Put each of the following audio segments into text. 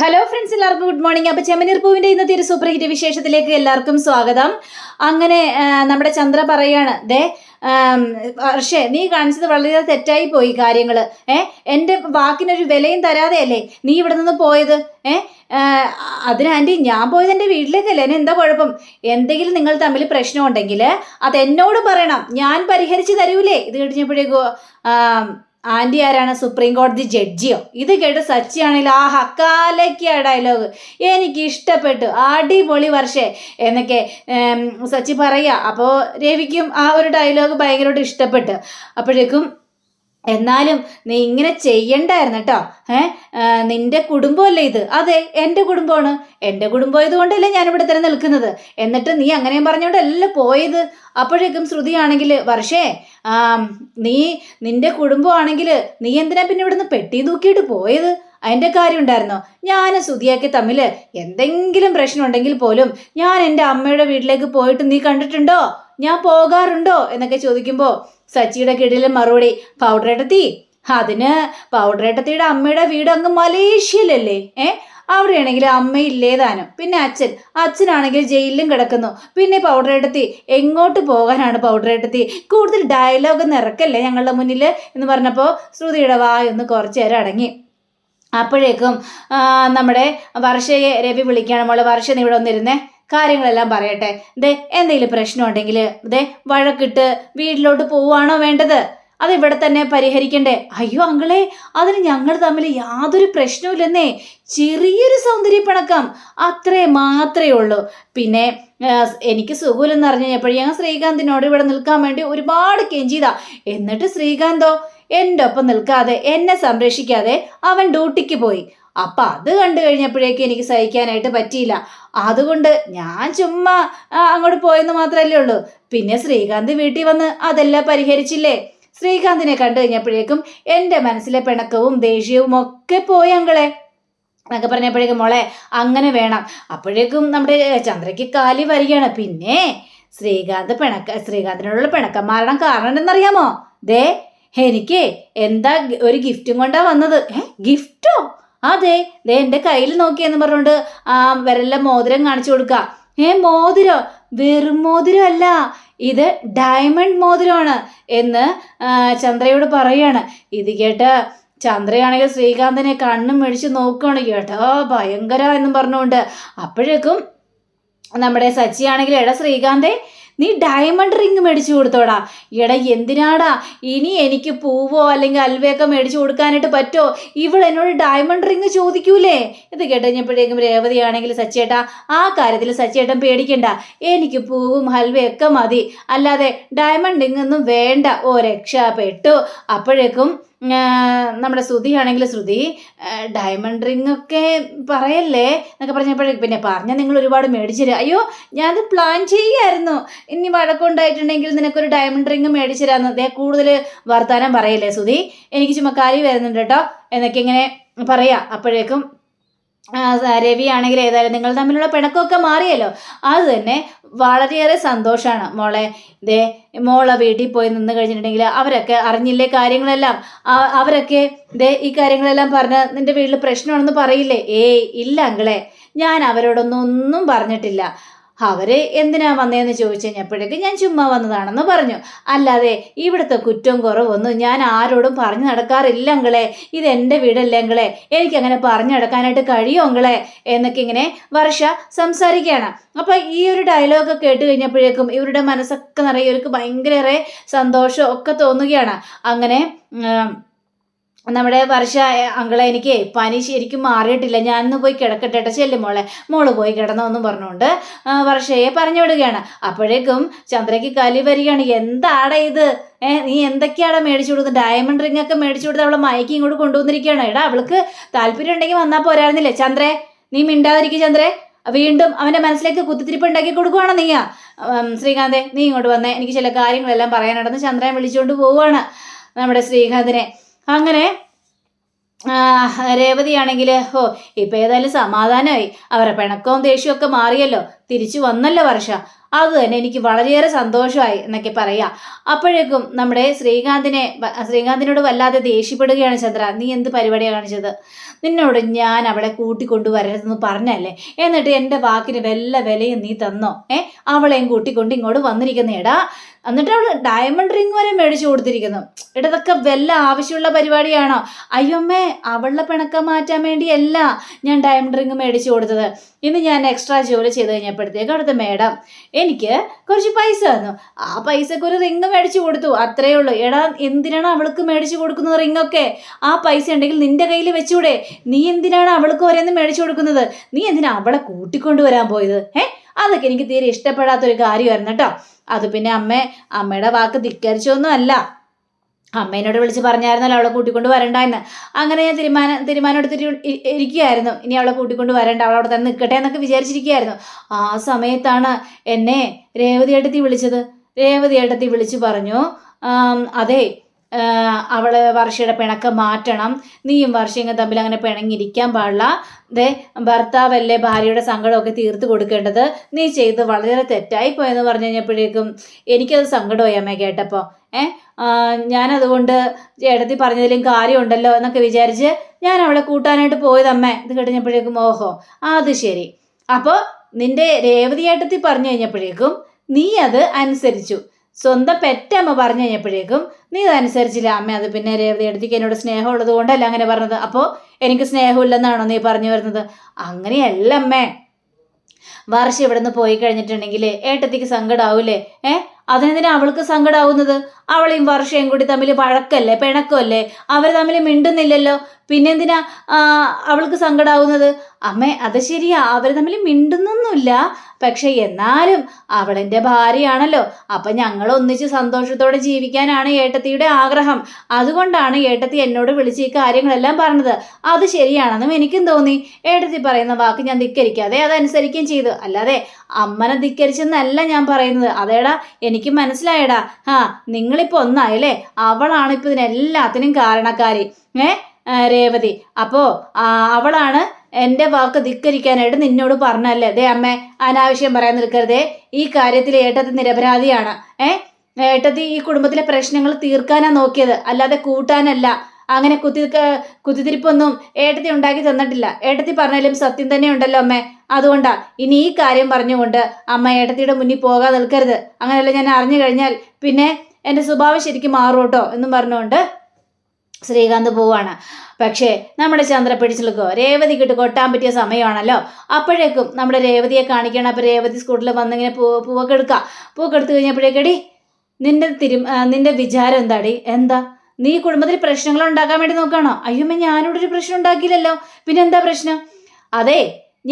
Hello friends എല്ലാവർക്കും good morning അപ്പോൾ ചെമ്മനീർ പൂവിന്റെ ഇന്നത്തെ ഒരു സൂപ്പർ ഹിറ്റ് വിശേഷത്തിലേക്ക് എല്ലാവർക്കും സ്വാഗതം. അങ്ങനെ നമ്മുടെ ചന്ദ്ര പറയാണ് ദേ പക്ഷേ നീ കാണിച്ചത് വളരെ തെറ്റായി പോയി കാര്യങ്ങൾ ഏ എന്റെ വാക്കിനൊരു വിലയും തരാതെയല്ലേ നീ ഇവിടെ നിന്ന് പോയത്? ഏ അതിന് ആന്റി ഞാൻ പോയത് എന്റെ വീട്ടിലേക്കല്ലേ? എന്നെ എന്താ കുഴപ്പം? എന്തെങ്കിലും നിങ്ങൾ തമ്മിൽ പ്രശ്നമുണ്ടെങ്കിൽ അത് എന്നോട് പറയണം. ഞാൻ പരിഹരിച്ച് തരൂലേ? ഇത് കഴിഞ്ഞപ്പോഴേക്കോ ആന്റി ആരാണ്? സുപ്രീം കോടതി ജഡ്ജിയോ ഇത് കേട്ട് സച്ചിയാണെങ്കിൽ ആ ഹക്കാലയ്ക്ക ഡയലോഗ് എനിക്ക് ഇഷ്ടപ്പെട്ടു. അടിപൊളി വർഷേ. എന്നൊക്കെ സച്ചി പറയുക. അപ്പോൾ രവിക്കും ആ ഒരു ഡയലോഗ് ഭയങ്കരമായിട്ട് ഇഷ്ടപ്പെട്ടു. അപ്പോഴേക്കും എന്നാലും നീ ഇങ്ങനെ ചെയ്യണ്ടായിരുന്നു കേട്ടോ ഏ? നിന്റെ കുടുംബമല്ലേ ഇത്? അതെ എന്റെ കുടുംബമാണ്. എന്റെ കുടുംബം ആയതുകൊണ്ടല്ലേ ഞാൻ ഇവിടെ തന്നെ നിൽക്കുന്നത്. എന്നിട്ട് നീ അങ്ങനെയും പറഞ്ഞുകൊണ്ടല്ല പോയത്. അപ്പോഴേക്കും ശ്രുതിയാണെങ്കിൽ വർഷേ നീ നിന്റെ കുടുംബമാണെങ്കിൽ നീ എന്തിനാ പിന്നെ ഇവിടുന്ന് പെട്ടി തൂക്കിയിട്ട് പോയത്? അതിന്റെ കാര്യം ഉണ്ടായിരുന്നോ ഞാനും സുധിയൊക്കെ തമ്മിൽ എന്തെങ്കിലും പ്രശ്നം ഉണ്ടെങ്കിൽ പോലും ഞാൻ എന്റെ അമ്മയുടെ വീട്ടിലേക്ക് പോയിട്ട് നീ കണ്ടിട്ടുണ്ടോ? ഞാൻ പോകാറുണ്ടോ? എന്നൊക്കെ ചോദിക്കുമ്പോൾ സച്ചിയുടെ കിടിലും മറുപടി പൗഡർ എടുത്തി? അതിന് പൗഡർ എടുത്തിയുടെ അമ്മയുടെ വീട് അങ്ങ് മലേഷ്യയിലല്ലേ? ഏ? അവിടെയാണെങ്കിൽ അമ്മയില്ലേ താനും. പിന്നെ അച്ഛൻ അച്ഛനാണെങ്കിൽ ജയിലിലും കിടക്കുന്നു. പിന്നെ പൗഡർ എടുത്തി? എങ്ങോട്ട് പോകാനാണ് പൗഡർ എടുത്തി? കൂടുതൽ ഡയലോഗ് നിറക്കല്ലേ ഞങ്ങളുടെ മുന്നിൽ എന്ന് പറഞ്ഞപ്പോൾ ശ്രുതിയുടെ വായൊന്ന് കുറച്ചു നേരം അടങ്ങി. അപ്പോഴേക്കും നമ്മുടെ വർഷയെ രവി വിളിക്കുകയാണ് മോളെ. വർഷ നീ ഇവിടെ വന്നിരുന്നേ? കാര്യങ്ങളെല്ലാം പറയട്ടെ. ദേ എന്തെങ്കിലും പ്രശ്നമുണ്ടെങ്കിൽ ദേ വഴക്കിട്ട് വീട്ടിലോട്ട് പോവുകയാണോ വേണ്ടത്? അത് ഇവിടെ തന്നെ പരിഹരിക്കണ്ടേ. അയ്യോ അങ്കിളെ അതിന് ഞങ്ങൾ തമ്മിൽ യാതൊരു പ്രശ്നവുമില്ലെന്നേ. ചെറിയൊരു സൗന്ദര്യപ്പിണക്കം അത്രേ മാത്രമേ ഉള്ളൂ. പിന്നെ എനിക്ക് സുഖമില്ലെന്ന് അറിഞ്ഞു കഴിഞ്ഞപ്പോൾ ഞാൻ ശ്രീകാന്തിനോട് ഇവിടെ നിൽക്കാൻ വേണ്ടി ഒരുപാട് കെഞ്ചിയതാ. എന്നിട്ട് ശ്രീകാന്തോ എന്റെ ഒപ്പം നിൽക്കാതെ എന്നെ സംരക്ഷിക്കാതെ അവൻ ഡ്യൂട്ടിക്ക് പോയി. അപ്പം അത് കണ്ടു കഴിഞ്ഞപ്പോഴേക്കും എനിക്ക് സഹിക്കാനായിട്ട് പറ്റിയില്ല. അതുകൊണ്ട് ഞാൻ ചുമ്മാ അങ്ങോട്ട് പോയെന്ന് മാത്രമല്ലേ ഉള്ളൂ. പിന്നെ ശ്രീകാന്ത് വീട്ടിൽ വന്ന് അതെല്ലാം പരിഹരിച്ചില്ലേ? ശ്രീകാന്തിനെ കണ്ടു കഴിഞ്ഞപ്പോഴേക്കും എന്റെ മനസ്സിലെ പിണക്കവും ദേഷ്യവും ഒക്കെ പോയി അങ്കളെ. എന്നൊക്കെ പറഞ്ഞപ്പോഴേക്കും മോളെ അങ്ങനെ വേണം. അപ്പോഴേക്കും നമ്മുടെ ചന്ദ്രയ്ക്ക് കാലി വരികയാണ്. പിന്നെ ശ്രീകാന്ത് പിണക്ക ശ്രീകാന്തിനോടുള്ള പിണക്കം മാറണം കാരണം എന്തെന്നറിയാമോ ദേ എനിക്ക് എന്താ ഒരു ഗിഫ്റ്റും കൊണ്ടാ വന്നത്. ഏ ഗിഫ്റ്റോ? അതെ ദേ എന്റെ കയ്യിൽ നോക്കിയെന്ന് പറഞ്ഞുകൊണ്ട് ആ വിരലിലെ മോതിരം കാണിച്ചു കൊടുക്കുക ഏ മോതിരോ? വെറും മോതിരം അല്ല ഇത് ഡയമണ്ട് മോതിരമാണ് എന്ന് ചന്ദ്രയോട് പറയാണ്. ഇത് കേട്ട് ചന്ദ്രയാണെങ്കിൽ ശ്രീകാന്തിനെ കണ്ണും മേടിച്ച് നോക്കുകയാണ് കേട്ടോ. ഭയങ്കര എന്നും പറഞ്ഞുകൊണ്ട് അപ്പോഴേക്കും നമ്മുടെ സച്ചിയാണെങ്കിൽ എടാ ശ്രീകാന്തേ നീ ഡയമണ്ട് റിങ് മേടിച്ചു കൊടുത്തോടാ. എടാ എന്തിനാടാ? ഇനി എനിക്ക് പൂവോ അല്ലെങ്കിൽ അൽവയൊക്കെ മേടിച്ചു കൊടുക്കാനായിട്ട് പറ്റോ? ഇവൾ എന്നോട് ഡയമണ്ട് റിങ് ചോദിക്കൂലേ? ഇത് കേട്ടുകഴിഞ്ഞപ്പോഴേക്കും രേവതിയാണെങ്കിൽ സച്ചേട്ടാ ആ കാര്യത്തിൽ സച്ചേട്ടൻ പേടിക്കണ്ട. എനിക്ക് പൂവും ഹൽവയൊക്കെ മതി. അല്ലാതെ ഡയമണ്ട് റിങ് ഒന്നും വേണ്ട. ഓ രക്ഷപ്പെട്ടു. അപ്പോഴേക്കും നമ്മുടെ ശ്രുതിയാണെങ്കിൽ ശ്രുതി ഡയമണ്ട് റിംഗ് ഒക്കെ പറയല്ലേ എന്നൊക്കെ പറഞ്ഞപ്പോഴേക്കും പിന്നെ പറഞ്ഞാൽ നിങ്ങൾ ഒരുപാട് മേടിച്ചു തരാം. അയ്യോ ഞാനത് പ്ലാൻ ചെയ്യായിരുന്നു. ഇനി വഴക്കുണ്ടായിട്ടുണ്ടെങ്കിൽ നിനക്കൊരു ഡയമണ്ട് റിംഗ് മേടിച്ചു തരാമെന്ന് കൂടുതൽ വർത്താനം പറയല്ലേ ശ്രുതി? എനിക്ക് ചുമക്കാലി വരുന്നുണ്ട് കേട്ടോ. എന്നൊക്കെ ഇങ്ങനെ പറയാം. അപ്പോഴേക്കും ആ, രവി ആണെങ്കിൽ ഏതായാലും നിങ്ങൾ തമ്മിലുള്ള പിണക്കമൊക്കെ മാറിയല്ലോ. അത് തന്നെ വളരെയേറെ സന്തോഷമാണ് മോളെ ദേ മോളെ വീട്ടിൽ പോയി നിന്ന് കഴിഞ്ഞിട്ടുണ്ടെങ്കിൽ അവരൊക്കെ അറിഞ്ഞില്ലേ കാര്യങ്ങളെല്ലാം? അവരൊക്കെ ദേ ഈ കാര്യങ്ങളെല്ലാം പറഞ്ഞ നിന്റെ വീട്ടിൽ പ്രശ്നമാണെന്ന് പറയില്ലേ? ഏയ് ഇല്ല അങ്കളെ ഞാൻ അവരോടൊന്നും ഒന്നും പറഞ്ഞിട്ടില്ല. അവർ എന്തിനാ വന്നതെന്ന് ചോദിച്ചു കഴിഞ്ഞപ്പോഴേക്ക് ഞാൻ ചുമ്മാ വന്നതാണെന്ന് പറഞ്ഞു. അല്ലാതെ ഇവിടുത്തെ കുറ്റം കുറവൊന്നും ഞാൻ ആരോടും പറഞ്ഞു നടക്കാറില്ല ഇത് എന്റെ വീടല്ലേ എനിക്ക് എനിക്കങ്ങനെ പറഞ്ഞു നടക്കാനായിട്ട് കഴിയും എന്നൊക്കെ ഇങ്ങനെ വർഷ സംസാരിക്കുകയാണ്. അപ്പൊ ഈ ഒരു ഡയലോഗ് കേട്ട് കഴിഞ്ഞപ്പോഴേക്കും ഇവരുടെ മനസ്സൊക്കെ നിറയെ ഇവർക്ക് ഭയങ്കര സന്തോഷം ഒക്കെ തോന്നുകയാണ്. അങ്ങനെ നമ്മുടെ വർഷ അങ്കളെ എനിക്ക് പനി ശരിക്കും മാറിയിട്ടില്ല. ഞാനൊന്ന് പോയി കിടക്കട്ടെ കേട്ടോ ചെല്ലു മോളെ. മോൾ പോയി കിടന്നോ എന്നും പറഞ്ഞുകൊണ്ട് വർഷയെ പറഞ്ഞു വിടുകയാണ്. അപ്പോഴേക്കും ചന്ദ്രയ്ക്ക് കലി വരികയാണ്. എന്താടാ ഇത്? ഏ നീ എന്തൊക്കെയാണ് മേടിച്ചു കൊടുത്തത് ഡയമണ്ട് റിംഗ് ഒക്കെ മേടിച്ചു കൊടുത്ത് അവളെ മയക്കി ഇങ്ങോട്ട് കൊണ്ടുവന്നിരിക്കുകയാണ്. എടാ അവൾക്ക് താല്പര്യം ഉണ്ടെങ്കിൽ വന്നാൽ പോരായിരുന്നില്ലേ? ചന്ദ്രേ നീ മിണ്ടാതിരിക്കും ചന്ദ്രേ. വീണ്ടും അവന്റെ മനസ്സിലേക്ക് കുത്തിത്തിരിപ്പ് ഉണ്ടാക്കി കൊടുക്കുവാണ് നീയാ? ശ്രീകാന്തേ നീ ഇങ്ങോട്ട് വന്നേ. എനിക്ക് ചില കാര്യങ്ങളെല്ലാം പറയാനുണ്ടെന്ന് ചന്ദ്രൻ വിളിച്ചുകൊണ്ട് പോവുകയാണ് നമ്മുടെ ശ്രീകാന്തിനെ. അങ്ങനെ രേവതിയാണെങ്കിൽ ഓ ഇപ്പം ഏതായാലും സമാധാനമായി അവരെ പിണക്കവും ദേഷ്യവും ഒക്കെ മാറിയല്ലോ. തിരിച്ചു വന്നല്ലോ വർഷ. അത് തന്നെ എനിക്ക് വളരെയേറെ സന്തോഷമായി എന്നൊക്കെ പറയാം. അപ്പോഴേക്കും നമ്മുടെ ശ്രീകാന്തിനെ ശ്രീകാന്തിനോട് വല്ലാതെ ദേഷ്യപ്പെടുകയാണ് ചന്ദ്ര. നീ എന്ത് പരിപാടിയാണ് കാണിച്ചത്? നിന്നോട് ഞാൻ അവളെ കൂട്ടിക്കൊണ്ടുവരരുതെന്ന് പറഞ്ഞല്ലേ? എന്നിട്ട് എന്റെ വാക്കിന് വല്ല വിലയും നീ തന്നോ? ഏ? അവളെയും കൂട്ടിക്കൊണ്ട് ഇങ്ങോട്ട് വന്നിരിക്കുന്നേടാ. എന്നിട്ട് അവൾ ഡയമണ്ട് റിങ് വരെ മേടിച്ചു കൊടുത്തിരിക്കുന്നു. എടാ ഇതൊക്കെ വല്ല ആവശ്യമുള്ള പരിപാടിയാണോ? അയ്യമ്മേ അവളുടെ പിണക്കം മാറ്റാൻ വേണ്ടിയല്ല ഞാൻ ഡയമണ്ട് റിങ് മേടിച്ചു കൊടുത്തത്. ഇന്ന് ഞാൻ എക്സ്ട്രാ ജോലി ചെയ്ത് കഴിഞ്ഞപ്പോഴത്തേക്ക് അടുത്ത മേഡം എനിക്ക് കുറച്ച് പൈസ തന്നു. ആ പൈസക്ക് ഒരു റിങ് മേടിച്ചു കൊടുത്തു. അത്രയേ ഉള്ളൂ. എടാ എന്തിനാണ് അവൾക്ക് മേടിച്ചു കൊടുക്കുന്നത് റിങ്ങൊക്കെ ആ പൈസ ഉണ്ടെങ്കിൽ നിന്റെ കയ്യിൽ വെച്ചൂടെ. നീ എന്തിനാണ് അവൾക്ക് ഓരോന്ന് മേടിച്ചു കൊടുക്കുന്നത്? നീ എന്തിനാ അവളെ കൂട്ടിക്കൊണ്ടുവരാൻ പോയത്? ഏ? അതൊക്കെ എനിക്ക് തീരെ ഇഷ്ടപ്പെടാത്തൊരു കാര്യമായിരുന്നു കേട്ടോ. അത് പിന്നെ അമ്മ അമ്മയുടെ വാക്ക് ധിക്കരിച്ചൊന്നും അല്ല അമ്മേനോട് വിളിച്ച് പറഞ്ഞായിരുന്നല്ലോ അവളെ കൂട്ടിക്കൊണ്ട് വരണ്ട എന്ന് അങ്ങനെ ഞാൻ തീരുമാനം തീരുമാനം എടുത്തിട്ട് ഇരിക്കുകയായിരുന്നു. ഇനി അവളെ കൂട്ടിക്കൊണ്ട് വരണ്ട അവിടെ തന്നെ നിൽക്കട്ടെ എന്നൊക്കെ വിചാരിച്ചിരിക്കുകയായിരുന്നു. ആ സമയത്താണ് എന്നെ രേവതി ഏട്ടത്തി വിളിച്ചത്. രേവതി ഏട്ടത്തി വിളിച്ച് പറഞ്ഞു "ആം, അതെ ആ, അവൾ വർഷയുടെ പിണക്കം മാറ്റണം. നീയും വർഷയും തമ്മിൽ അങ്ങനെ പിണങ്ങിയിരിക്കാൻ പാടില്ല. ദേ ഭർത്താവല്ലേ ഭാര്യയുടെ സങ്കടമൊക്കെ തീർത്ത് കൊടുക്കേണ്ടത്? നീ ചെയ്ത് വളരെ തെറ്റായി പോയെന്ന് പറഞ്ഞു കഴിഞ്ഞപ്പോഴേക്കും എനിക്കത് സങ്കടമായി അമ്മ കേട്ടപ്പോൾ. ഏ ഞാനതുകൊണ്ട് ചേട്ടത്തി പറഞ്ഞതിലും കാര്യമുണ്ടല്ലോ എന്നൊക്കെ വിചാരിച്ച് ഞാൻ അവളെ കൂട്ടാനായിട്ട് പോയതമ്മേ. ഇത് കഴിഞ്ഞപ്പോഴേക്കും ഓഹോ അത് ശരി. അപ്പോൾ നിന്റെ രേവതിയേട്ടത്തി പറഞ്ഞു കഴിഞ്ഞപ്പോഴേക്കും നീ അത് അനുസരിച്ചു. സ്വന്തം പെറ്റമ്മ പറഞ്ഞു കഴിഞ്ഞപ്പോഴേക്കും നീ അതനുസരിച്ചില്ല അമ്മ അത് പിന്നെ രേവതി എടുത്തേക്ക് എന്നോട് സ്നേഹമുള്ളത് കൊണ്ടല്ല അങ്ങനെ പറഞ്ഞത്. അപ്പോൾ എനിക്ക് സ്നേഹമില്ലെന്നാണോ നീ പറഞ്ഞു വരുന്നത്? അങ്ങനെയല്ല അമ്മേ. വർഷ ഇവിടെ നിന്ന് പോയി കഴിഞ്ഞിട്ടുണ്ടെങ്കിൽ ഏട്ടത്തിക്ക് സങ്കടാവൂലേ? ഏ? അതിനെന്തിനാ അവൾക്ക് സങ്കടാവുന്നത്? അവളെയും വർഷയും കൂടി തമ്മിൽ പഴക്കമല്ലേ പിണക്കമല്ലേ? അവർ തമ്മിൽ മിണ്ടുന്നില്ലല്ലോ. പിന്നെന്തിനാ അവൾക്ക് സങ്കടാവുന്നത്? അമ്മേ അത് ശരിയാ. അവർ തമ്മിൽ മിണ്ടുന്നൊന്നുമില്ല. പക്ഷെ എന്നാലും അവളെന്റെ ഭാര്യയാണല്ലോ. അപ്പം ഞങ്ങൾ ഒന്നിച്ച് സന്തോഷത്തോടെ ജീവിക്കാനാണ് ഏട്ടത്തിയുടെ ആഗ്രഹം. അതുകൊണ്ടാണ് ഏട്ടത്തി എന്നോട് വിളിച്ച് ഈ കാര്യങ്ങളെല്ലാം പറഞ്ഞത്. അത് ശരിയാണെന്നും എനിക്കും തോന്നി. ഏട്ടത്തി പറയുന്ന വാക്ക് ഞാൻ ധിക്കരിക്കാതെ അതനുസരിക്കുകയും ചെയ്തു. അല്ലാതെ അമ്മനെ ധിക്കരിച്ചെന്നല്ല ഞാൻ പറയുന്നത്. അതേടാ എനിക്ക് മനസ്സിലായടാ. ആ നിങ്ങളിപ്പോൾ ഒന്നായല്ലേ? അവളാണ് ഇതിനെല്ലാത്തിനും കാരണക്കാരി. ഏ രേവതി. അപ്പോൾ അവളാണ് എന്റെ വാക്ക് ധിക്കരിക്കാനായിട്ട് നിന്നോട് പറഞ്ഞല്ലേ? ദേ അമ്മേ അനാവശ്യം പറയാൻ നിൽക്കരുതേ. ഈ കാര്യത്തിൽ ഏട്ടത്തി നിരപരാധിയാണ്. ഏ? ഏട്ടത്തി ഈ കുടുംബത്തിലെ പ്രശ്നങ്ങൾ തീർക്കാനാണ് നോക്കിയത്. അല്ലാതെ കൂട്ടാനല്ല. അങ്ങനെ കുത്തി കുത്തിത്തിരിപ്പൊന്നും ഏട്ടത്തി ഉണ്ടാക്കി തന്നിട്ടില്ല. ഏട്ടത്തി പറഞ്ഞാലും സത്യം തന്നെ ഉണ്ടല്ലോ അമ്മേ. അതുകൊണ്ടാ ഇനി ഈ കാര്യം പറഞ്ഞുകൊണ്ട് അമ്മ ഏട്ടത്തിയുടെ മുന്നിൽ പോകാൻ നിൽക്കരുത്. അങ്ങനെയല്ല ഞാൻ അറിഞ്ഞു കഴിഞ്ഞാൽ പിന്നെ എന്റെ സ്വഭാവം ശരിക്കും മാറും കേട്ടോ എന്നും പറഞ്ഞുകൊണ്ട് ശ്രീകാന്ത് പോവാണ് പക്ഷേ നമ്മുടെ ചന്ദ്ര പിടിച്ചു നിൽക്കുമോ രേവതിക്കിട്ട് കൊട്ടാൻ പറ്റിയ സമയമാണല്ലോ. അപ്പോഴേക്കും നമ്മുടെ രേവതിയെ കാണിക്കണം അപ്പോൾ രേവതി സ്കൂട്ടിൽ വന്നിങ്ങനെ പൂ പൂവൊക്കെ എടുക്കുക. പൂവൊക്കെ എടുത്തു കഴിഞ്ഞപ്പോഴേക്കടി നിന്റെ തിരു നിന്റെ വിചാരം എന്താടി? എന്താ? നീ കുടുംബത്തിൽ പ്രശ്നങ്ങൾ ഉണ്ടാക്കാൻ വേണ്ടി നോക്കുകയാണോ? അയ്യമ്മ ഞാനിവിടെ ഒരു പ്രശ്നം ഉണ്ടാക്കിയില്ലല്ലോ. പിന്നെ എന്താ പ്രശ്നം? അതെ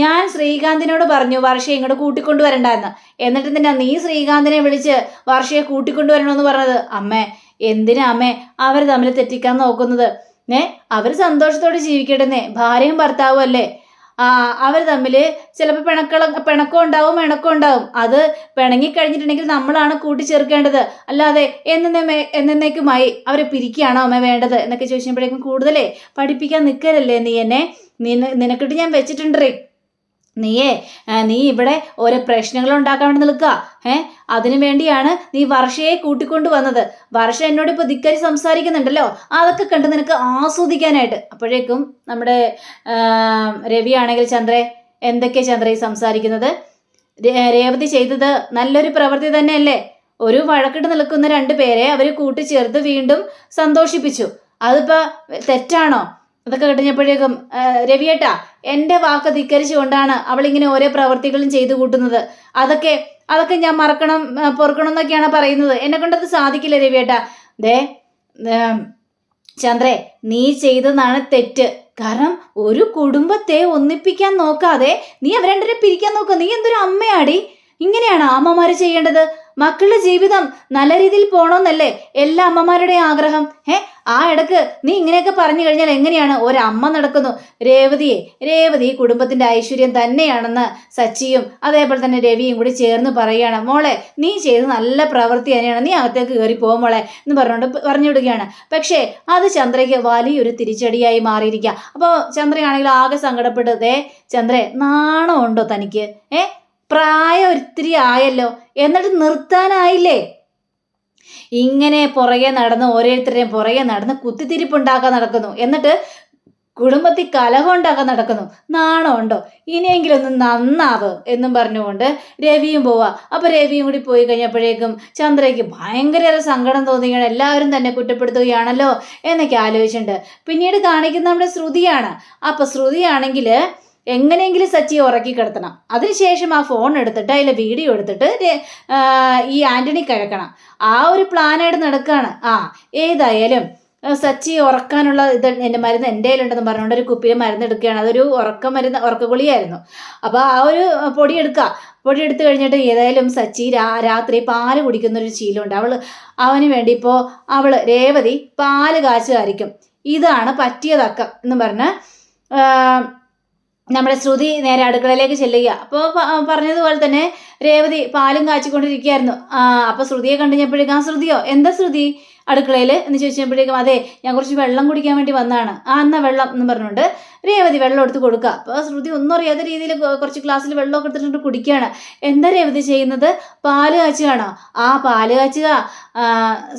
ഞാൻ ശ്രീകാന്തിനോട് പറഞ്ഞു വർഷയെ ഇങ്ങോട്ട് കൂട്ടിക്കൊണ്ടുവരണ്ടെന്ന്. എന്നിട്ട് തന്നെ നീ ശ്രീകാന്തിനെ വിളിച്ച് വർഷയെ കൂട്ടിക്കൊണ്ടുവരണമെന്ന് പറഞ്ഞത്. അമ്മേ എന്തിനാ അമ്മേ? അവർ തമ്മിൽ തെറ്റിക്കാൻ നോക്കുന്നത്. ഏ? അവർ സന്തോഷത്തോടെ ജീവിക്കട്ടെന്നേ. ഭാര്യയും ഭർത്താവും അല്ലേ? അവർ തമ്മിൽ ചിലപ്പോൾ പിണക്കള പിണക്കം ഉണ്ടാവും ഇണക്കം ഉണ്ടാവും. അത് പിണങ്ങി കഴിഞ്ഞിട്ടുണ്ടെങ്കിൽ നമ്മളാണ് കൂട്ടിച്ചേർക്കേണ്ടത്. അല്ലാതെ എന്നേ എന്നേക്കുമായി അവരെ പിരിക്കുകയാണോ അമ്മ വേണ്ടത് എന്നൊക്കെ ചോദിച്ചപ്പോഴേക്കും കൂടുതലേ പഠിപ്പിക്കാൻ നിൽക്കലല്ലേ നീ എന്നെ? നിന നിനക്കിട്ട് ഞാൻ വെച്ചിട്ടുണ്ടേ നീയേ നീ ഇവിടെ ഓരോ പ്രശ്നങ്ങൾ ഉണ്ടാക്കാൻ വേണ്ടി നിൽക്കുക. ഏ അതിനു വേണ്ടിയാണ് നീ വർഷയെ കൂട്ടിക്കൊണ്ട് വന്നത്. വർഷ എന്നോട് ഇപ്പോൾ ധിക്കരി സംസാരിക്കുന്നുണ്ടല്ലോ. അതൊക്കെ കണ്ട് നിനക്ക് ആസ്വദിക്കാനായിട്ട്. അപ്പോഴേക്കും നമ്മുടെ രവിയാണെങ്കിൽ ചന്ദ്രേ എന്തൊക്കെ ചന്ദ്ര ഈ സംസാരിക്കുന്നത്? രേവതി ചെയ്തത് നല്ലൊരു പ്രവൃത്തി തന്നെയല്ലേ? ഒരു വഴക്കിട്ട് നിൽക്കുന്ന രണ്ട് പേരെ അവർ കൂട്ടിച്ചേർത്ത് വീണ്ടും സന്തോഷിപ്പിച്ചു. അതിപ്പോൾ തെറ്റാണോ? അതൊക്കെ കഴിഞ്ഞപ്പോഴേക്കും രവിയേട്ട എന്റെ വാക്ക് ധിക്കരിച്ചുകൊണ്ടാണ് അവളിങ്ങനെ ഓരോ പ്രവർത്തികളും ചെയ്തു കൂട്ടുന്നത്. അതൊക്കെ അതൊക്കെ ഞാൻ മറക്കണം പൊറുക്കണം എന്നൊക്കെയാണ് പറയുന്നത്. എന്നെ കൊണ്ടത് സാധിക്കില്ല രവിയേട്ടാ. ദേ ചന്ദ്രേ നീ ചെയ്തതാണ് തെറ്റ്. കാരണം ഒരു കുടുംബത്തെ ഒന്നിപ്പിക്കാൻ നോക്കാതെ നീ അവരെ പിരിക്കാൻ നോക്കുക നീ എന്തൊരു അമ്മയാടി. ഇങ്ങനെയാണ് അമ്മമാര് ചെയ്യേണ്ടത്? മക്കളുടെ ജീവിതം നല്ല രീതിയിൽ പോണോന്നല്ലേ എല്ലാ അമ്മമാരുടെയും ആഗ്രഹം? ഏ ആ ഇടയ്ക്ക് നീ ഇങ്ങനെയൊക്കെ പറഞ്ഞു കഴിഞ്ഞാൽ എങ്ങനെയാണ്? ഒരമ്മ നടക്കുന്നു. രേവതിയെ രേവതി കുടുംബത്തിന്റെ ഐശ്വര്യം തന്നെയാണെന്ന് സച്ചിയും അതേപോലെ തന്നെ രവിയും കൂടി ചേർന്ന് പറയുകയാണ്. മോളെ നീ ചെയ്ത് നല്ല പ്രവൃത്തി തന്നെയാണ്. നീ അകത്തേക്ക് കയറി പോകും മോളെ എന്ന് പറഞ്ഞുകൊണ്ട് പറഞ്ഞു വിടുകയാണ്. പക്ഷേ അത് ചന്ദ്രയ്ക്ക് വലിയൊരു തിരിച്ചടിയായി മാറിയിരിക്കുക. അപ്പോൾ ചന്ദ്രയാണെങ്കിൽ ആകെ സങ്കടപ്പെട്ടതേ ചന്ദ്രേ നാണമുണ്ടോ തനിക്ക്? ഏ പ്രായം ഒത്തിരി ആയല്ലോ. എന്നിട്ട് നിർത്താനായില്ലേ? ഇങ്ങനെ പുറകെ നടന്ന് ഓരോരുത്തരെയും പുറകെ നടന്ന് കുത്തിത്തിരിപ്പുണ്ടാക്കാൻ നടക്കുന്നു. എന്നിട്ട് കുടുംബത്തിൽ കലഹം ഉണ്ടാക്കാൻ നടക്കുന്നു. നാണമുണ്ടോ? ഇനിയെങ്കിലും ഒന്ന് നന്നാവ് എന്നും പറഞ്ഞുകൊണ്ട് രവിയും പോവാ. അപ്പൊ രവിയും കൂടി പോയി കഴിഞ്ഞപ്പോഴേക്കും ചന്ദ്രയ്ക്ക് ഭയങ്കര സങ്കടം തോന്നിയാണ്. എല്ലാവരും തന്നെ കുറ്റപ്പെടുത്തുകയാണല്ലോ എന്നൊക്കെ ആലോചിച്ചിട്ടുണ്ട്. പിന്നീട് കാണിക്കുന്ന നമ്മുടെ ശ്രുതിയാണ്. അപ്പൊ ശ്രുതിയാണെങ്കിൽ എങ്ങനെയെങ്കിലും സച്ചിയെ ഉറക്കി കിടത്തണം. അതിനുശേഷം ആ ഫോൺ എടുത്തിട്ട് അതിലെ വീഡിയോ എടുത്തിട്ട് ഈ ആന്റണി കിഴക്കണം. ആ ഒരു പ്ലാനായിട്ട് നടക്കുകയാണ് ആ ഏതായാലും സച്ചി ഉറക്കാനുള്ള ഇത് എന്റെ മരുന്ന് എന്റെ കയ്യിലുണ്ടെന്ന് പറഞ്ഞുകൊണ്ട് ഒരു കുപ്പിയിൽ മരുന്ന് എടുക്കുകയാണ് അതൊരു ഉറക്ക മരുന്ന് ഉറക്ക ഗുളിയായിരുന്നു അപ്പോൾ ആ ഒരു പൊടി എടുക്കുക. പൊടി എടുത്തു കഴിഞ്ഞിട്ട് ഏതായാലും സച്ചി രാ രാത്രി പാൽ കുടിക്കുന്ന ഒരു ശീലമുണ്ട്. അവൾ അവന് വേണ്ടി ഇപ്പോൾ അവൾ രേവതി പാൽ കാച്ചുകാരിക്കും. ഇതാണ് പറ്റിയതക്ക എന്ന് പറഞ്ഞ് നമ്മുടെ ശ്രുതി നേരെ അടുക്കളയിലേക്ക് ചെല്ലുക. അപ്പോൾ പറഞ്ഞതുപോലെ തന്നെ രേവതി പാലും കാച്ചിക്കൊണ്ടിരിക്കുകയായിരുന്നു. അപ്പോൾ ശ്രുതിയെ കണ്ടുകഴിഞ്ഞപ്പോഴേക്കും ആ ശ്രുതിയോ എന്താ ശ്രുതി? അടുക്കളയിൽ എന്ന് ചോദിച്ചപ്പോഴേക്കും അതെ ഞാൻ കുറച്ച് വെള്ളം കുടിക്കാൻ വേണ്ടി വന്നതാണ്. ആ എന്നാ വെള്ളം? എന്ന് പറഞ്ഞുകൊണ്ട് രേവതി വെള്ളം എടുത്ത് കൊടുക്കുക. അപ്പോൾ ശ്രുതി ഒന്നും അറിയാത്ത രീതിയിൽ കുറച്ച് ഗ്ലാസ്സിൽ വെള്ളമൊക്കെ എടുത്തിട്ട് കുടിക്കുകയാണ്. എന്താ രേവതി ചെയ്യുന്നത്? പാൽ കാച്ചുകയാണോ? ആ പാൽ കാച്ചുക.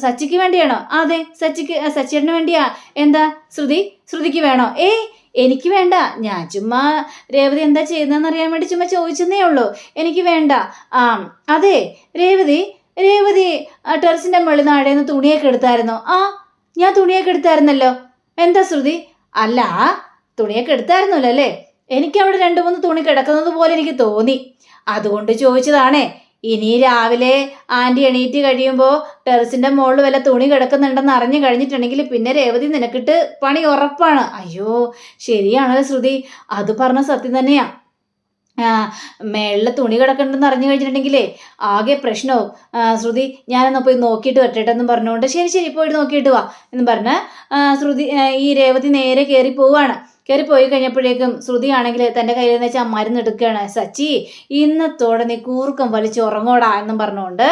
സച്ചിക്ക് വേണ്ടിയാണോ? അതെ സച്ചിക്ക് സച്ചിയേട്ടന് വേണ്ടിയാ. എന്താ? ശ്രുതി ശ്രുതിക്ക് വേണോ? ഏയ് എനിക്ക് വേണ്ട. ഞാൻ ചുമ്മാ രേവതി എന്താ ചെയ്യുന്നതെന്ന് അറിയാൻ വേണ്ടി ചുമ്മാ ചോദിച്ചെന്നേ ഉള്ളൂ. എനിക്ക് വേണ്ട. ആ അതെ രേവതി രേവതി ടെറസിന്റെ മുകളിൽ നാടെ നിന്ന് തുണിയൊക്കെ എടുത്തായിരുന്നോ. ആ ഞാൻ തുണിയൊക്കെ എടുത്തായിരുന്നല്ലോ. എന്താ ശ്രുതി? അല്ല തുണിയൊക്കെ എടുത്തായിരുന്നല്ലോ അല്ലേ? എനിക്ക് അവിടെ രണ്ട് മൂന്ന് തുണി കിടക്കുന്നത് പോലെ എനിക്ക് തോന്നി. അതുകൊണ്ട് ചോദിച്ചതാണേ. ഇനി രാവിലെ ആന്റി എണീറ്റ് കഴിയുമ്പോൾ ടെറസിന്റെ മുകളിൽ വല്ല തുണി കിടക്കുന്നുണ്ടെന്ന് അറിഞ്ഞു കഴിഞ്ഞിട്ടുണ്ടെങ്കിൽ പിന്നെ രേവതി നിനക്കിട്ട് പണി ഉറപ്പാണ്. അയ്യോ ശരിയാണല്ലോ ശ്രുതി. അത് പറഞ്ഞ സത്യം തന്നെയാണ് മേളിലെ തുണി കിടക്കണ്ടെന്ന് അറിഞ്ഞു കഴിഞ്ഞിട്ടുണ്ടെങ്കിലേ ആകെ പ്രശ്നവും. ശ്രുതി ഞാനൊന്ന് പോയി നോക്കിയിട്ട് വരട്ടെ എന്ന് പറഞ്ഞുകൊണ്ട് ശരി ശരി പോയിട്ട് നോക്കിയിട്ട് വാ എന്ന് പറഞ്ഞ് ശ്രുതി ഈ രേവതി നേരെ കയറി പോവാണ്. കയറി പോയി കഴിഞ്ഞപ്പോഴേക്കും ശ്രുതിയാണെങ്കിൽ തന്റെ കയ്യിൽ നിന്ന് വെച്ചാൽ മരുന്ന് എടുക്കുകയാണ്. സച്ചി ഇന്നത്തോടെ നീ കൂർക്കം വലിച്ച് ഉറങ്ങോടാ എന്നും പറഞ്ഞുകൊണ്ട്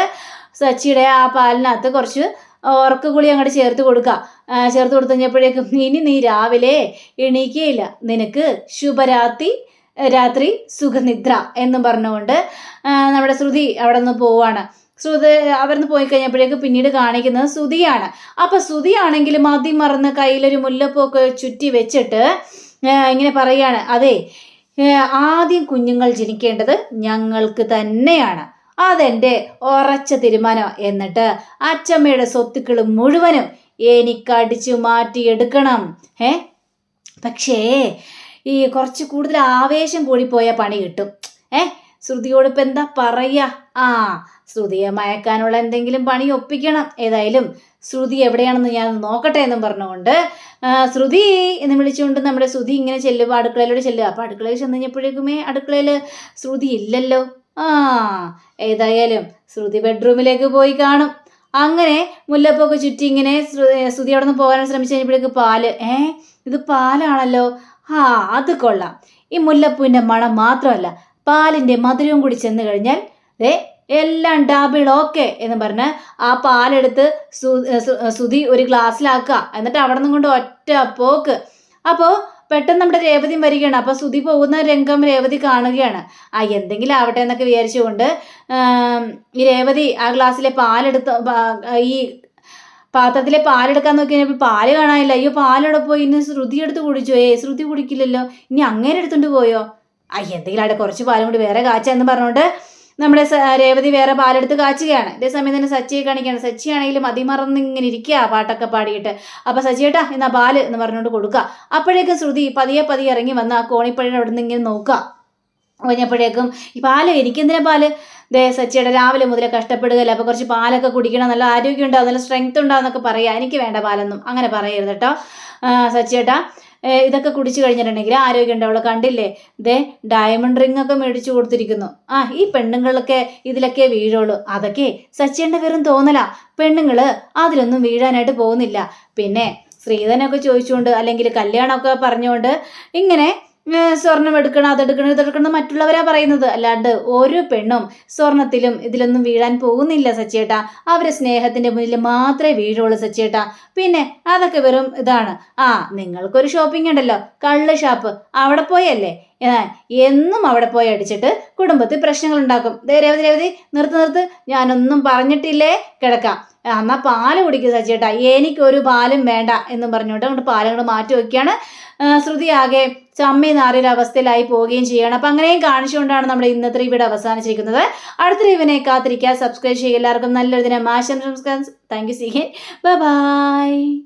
സച്ചിയുടെ ആ പാലിനകത്ത് കുറച്ച് ഉറക്കഗുളി അങ്ങോട്ട് ചേർത്ത് കൊടുക്കുക. ചേർത്ത് കൊടുത്തു കഴിഞ്ഞപ്പോഴേക്കും ഇനി നീ രാവിലെ എണീക്കുകയില്ല നിനക്ക് ശുഭരാത്രി രാത്രി സുഖനിദ്ര എന്നും പറഞ്ഞുകൊണ്ട് നമ്മുടെ ശ്രുതി അവിടെ നിന്ന് പോവാണ്. ശ്രുതി അവിടുന്ന് പോയി കഴിഞ്ഞപ്പോഴേക്ക് പിന്നീട് കാണിക്കുന്നത് ശ്രുതിയാണ്. അപ്പൊ ശ്രുതിയാണെങ്കിൽ മതി മറന്ന് കയ്യിലൊരു മുല്ലപ്പൊക്കെ ചുറ്റി വെച്ചിട്ട് ഇങ്ങനെ പറയാണ്. അതെ ആദ്യം കുഞ്ഞുങ്ങൾ ജനിക്കേണ്ടത് ഞങ്ങൾക്ക് തന്നെയാണ്. അതെന്റെ ഉറച്ച തീരുമാനം. എന്നിട്ട് അച്ചമ്മയുടെ സ്വത്തുക്കൾ മുഴുവനും എനിക്കടിച്ചു മാറ്റിയെടുക്കണം. ഏ പക്ഷേ ഈ കുറച്ച് കൂടുതൽ ആവേശം കൂടിപ്പോയ പണി കിട്ടും. ഏ? ശ്രുതിയോട് ഇപ്പം എന്താ പറയുക ആ ശ്രുതിയെ മയക്കാനുള്ള എന്തെങ്കിലും പണി ഒപ്പിക്കണം. ഏതായാലും ശ്രുതി എവിടെയാണെന്ന് ഞാൻ നോക്കട്ടെ എന്നും പറഞ്ഞുകൊണ്ട് ശ്രുതി എന്ന് വിളിച്ചുകൊണ്ട് നമ്മുടെ ശ്രുതി ഇങ്ങനെ ചെല്ലുമ്പോൾ അടുക്കളയിലൂടെ ചെല്ലുക. അപ്പോൾ അടുക്കളയിൽ ചെന്ന് കഴിഞ്ഞപ്പോഴേക്കുമേ അടുക്കളയിൽ ശ്രുതി ഇല്ലല്ലോ. ആ ഏതായാലും ശ്രുതി ബെഡ്റൂമിലേക്ക് പോയി കാണും. അങ്ങനെ മുല്ലപ്പൊക്കെ ചുറ്റി ഇങ്ങനെ ശ്രു- ശ്രുതി അവിടെ നിന്ന് പോകാൻ ശ്രമിച്ചു കഴിഞ്ഞപ്പോഴേക്ക് പാൽ ഏ ഇത് പാലാണല്ലോ? ആ അത് കൊള്ളാം. ഈ മുല്ലപ്പൂവിന്റെ മണം മാത്രമല്ല പാലിന്റെ മധുരവും കൂടി ചെന്ന് കഴിഞ്ഞാൽ ദേ എല്ലാം ഡബിൾ ഓക്കെ എന്ന് പറഞ്ഞ് ആ പാലെടുത്ത് സു- സു- സുധി ഒരു ഗ്ലാസ്സിലാക്കുക. എന്നിട്ട് അവിടെ നിന്നും കൊണ്ട് ഒറ്റ പോക്ക്. അപ്പോൾ പെട്ടെന്ന് നമ്മുടെ രേവതി വരികയാണ്. അപ്പോൾ സുധി പോകുന്ന രംഗം രേവതി കാണുകയാണ്. ആ എന്തെങ്കിലും ആവട്ടെ എന്നൊക്കെ വിചാരിച്ചുകൊണ്ട് ഈ രേവതി ആ ഗ്ലാസ്സിലെ പാലെടുത്ത് ഈ പാത്രത്തിലെ പാലെടുക്കാൻ നോക്കി കഴിഞ്ഞപ്പോൾ പാൽ കാണാനില്ല. അയ്യോ പാലെടുപ്പോ പോയി? ഇന്ന് ശ്രുതി എടുത്ത് കുടിച്ചോ? ഏ ശ്രുതി കുടിക്കില്ലല്ലോ. ഇനി അങ്ങനെ എടുത്തുകൊണ്ട് പോയോ? ആ എന്തെങ്കിലും അവിടെ കുറച്ച് പാലും കൂടി വേറെ കാച്ചാന്ന് പറഞ്ഞുകൊണ്ട് നമ്മുടെ രേവതി വേറെ പാലെടുത്ത് കാച്ചുകയാണ്. ഇതേ സമയം തന്നെ സച്ചിയെ കാണിക്കുകയാണ്. സച്ചി ആണെങ്കിലും അതിമറന്ന് ഇങ്ങനെ ഇരിക്കുക പാട്ടൊക്കെ പാടിയിട്ട്. അപ്പോൾ സച്ചിയേട്ടാ എന്നാ പാൽ എന്ന് പറഞ്ഞുകൊണ്ട് കൊടുക്കുക അപ്പോഴേക്കും ശ്രുതി പതിയെ പതിയെ ഇറങ്ങി വന്ന് ആ കോണിപ്പഴയുടെ അവിടെ നിന്ന് ഇങ്ങനെ നോക്കുക. കഴിഞ്ഞപ്പോഴേക്കും ഈ പാൽ എനിക്കെന്തിനാ പാൽ? ദേ സച്ചിയുടെ രാവിലെ മുതൽ കഷ്ടപ്പെടുകയല്ല. അപ്പോൾ കുറച്ച് പാലൊക്കെ കുടിക്കണം. നല്ല ആരോഗ്യം ഉണ്ടാവും നല്ല സ്ട്രെങ്ത് ഉണ്ടാവും എന്നൊക്കെ പറയാം. എനിക്ക് വേണ്ട പാലൊന്നും അങ്ങനെ പറയരുത് കേട്ടോ സച്ചിയേട്ടാ ഇതൊക്കെ കുടിച്ചു കഴിഞ്ഞിട്ടുണ്ടെങ്കിൽ ആരോഗ്യം ഉണ്ടാവുള്ളൂ കണ്ടില്ലേ? ദേ ഡയമണ്ട് റിംഗ് ഒക്കെ മേടിച്ചു കൊടുത്തിരിക്കുന്നു. ആ ഈ പെണ്ണുങ്ങളൊക്കെ ഇതിലൊക്കെ വീഴുള്ളൂ. അതൊക്കെ സച്ചിന്റെ വെറും തോന്നല. പെണ്ണുങ്ങൾ അതിലൊന്നും വീഴാനായിട്ട് പോകുന്നില്ല. പിന്നെ ശ്രീധനൊക്കെ ചോദിച്ചുകൊണ്ട് അല്ലെങ്കിൽ കല്യാണമൊക്കെ പറഞ്ഞുകൊണ്ട് ഇങ്ങനെ സ്വർണം എടുക്കണം അതെടുക്കണം ഇതെടുക്കണം മറ്റുള്ളവരാ പറയുന്നത്. അല്ലാണ്ട് ഒരു പെണ്ണും സ്വർണത്തിലും ഇതിലൊന്നും വീഴാൻ പോകുന്നില്ല സച്ചേട്ട അവരെ സ്നേഹത്തിന്റെ മുന്നിൽ മാത്രമേ വീഴുള്ളൂ സച്ചേട്ട പിന്നെ അതൊക്കെ വെറും ഇതാണ്. ആ നിങ്ങൾക്കൊരു ഷോപ്പിംഗ് ഉണ്ടല്ലോ. കള്ള് ഷാപ്പ് അവിടെ പോയല്ലേ? എന്നും അവിടെ പോയി അടിച്ചിട്ട് കുടുംബത്തിൽ പ്രശ്നങ്ങൾ ഉണ്ടാക്കും. ദേ രേവതി രേവതി നിർത്ത് നിർത്ത്. ഞാനൊന്നും പറഞ്ഞിട്ടില്ലേ? കിടക്കാം. എന്നാ പാൽ കുടിക്കുക സച്ചേട്ടാ എനിക്കൊരു പാലും വേണ്ട എന്നും പറഞ്ഞുകൊണ്ട് അങ്ങോട്ട് പാലങ്ങൾ മാറ്റി വയ്ക്കുകയാണ് ശ്രുതി ആകെ ചമ്മി നാറിയൊരു അവസ്ഥയിലായി പോവുകയും ചെയ്യണം. അപ്പം അങ്ങനെയും കാണിച്ചുകൊണ്ടാണ് നമ്മൾ ഇന്നത്തെ ഇവിടെ അവസാനിച്ചിരിക്കുന്നത്. അടുത്ത റിവിനെ കാത്തിരിക്കുക സബ്സ്ക്രൈബ് ചെയ്യുക. എല്ലാവർക്കും നല്ലൊരു ദിനം. ആശംസ താങ്ക് യു സി ബൈ